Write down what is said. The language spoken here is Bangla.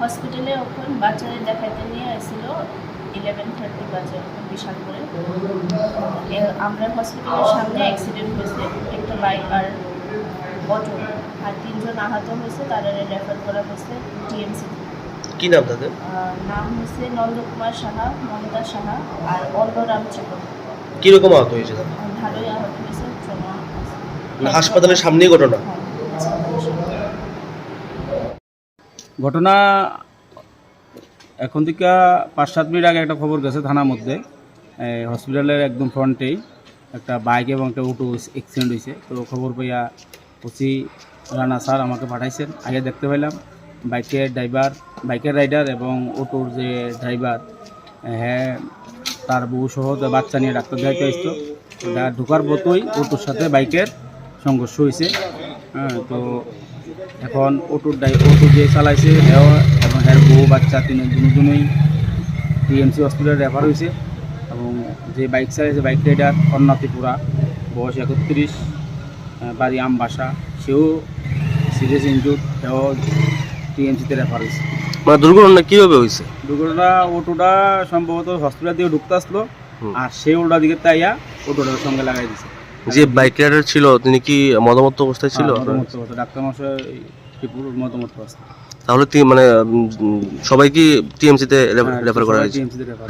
হসপিটালে ওখানে বাচ্চাদের দেখাতে নিয়ে আসছিল ইলেভেন থার্টি বাজে বিশাল করে। আমরা হসপিটালের সামনে অ্যাক্সিডেন্ট হয়েছে, একটা বাইক আর অটো আর তিনজন আহত হয়েছে তারা রেফার করা হয়েছে টিএমসি কি নাম তাদের? নাম হচ্ছে নন্দকুমার সাহা মমতা সাহা আর অল্লরাম চাকর কীরকম আহত হয়েছে তারা? ভালোই আহত হয়েছে মানে হাসপাতালের সামনেই ঘটনা? হ্যাঁ। ঘটনা এখন থেকে পাঁচ সাত মিনিট আগে একটা খবর গেছে থানার মধ্যে। হসপিটালের একদম ফ্রন্টেই একটা বাইক এবং একটা অটো অ্যাক্সিডেন্ট হয়েছে। তো খবর পাইয়া ওসি রানা স্যার আমাকে পাঠাইছেন। আগে দেখতে পেলাম বাইকের ড্রাইভার বাইকের রাইডার এবং অটোর যে ড্রাইভার হ্যাঁ তার বউ সহ বাচ্চা নিয়ে ডাক্তার দেখাতে আসতো। ঢোকার মতোই অটোর সাথে বাইকের সংঘর্ষ হয়েছে হ্যাঁ তো এখন অটোর ড্রাই অটো যে চালাইছে হেও এবং হ্যার বউ বাচ্চা তিন দুজনেই টিএমসি হসপিটালে রেফার হয়েছে এবং যে বাইক চালাইছে বাইক রাইডার অন্নাতিপুরা বয়স একত্রিশ আহ, বাড়ি আমবাসা। সেও সিরিয়াস ইনজুর সেও টিএমসিতে রেফার হয়েছে। মানে দুর্ঘটনা কীভাবে হয়েছে? দুর্ঘটনা অটোটা সম্ভবত হসপিটাল দিয়ে ঢুকতে আসলো আর সেই উল্টা দিকে তাইয়া অটোটার সঙ্গে লাগাই দিছে। যে বাইক রাইডার ছিল তিনি কি মতামত অবস্থায় ছিল? হ্যাঁ, ডাক্তার মশাই মতামত আছে তাহলে তিনি মানে উম, সবাই কি টিএমসিতে রেফার করা হয়েছে। টিএমসিতে রেফার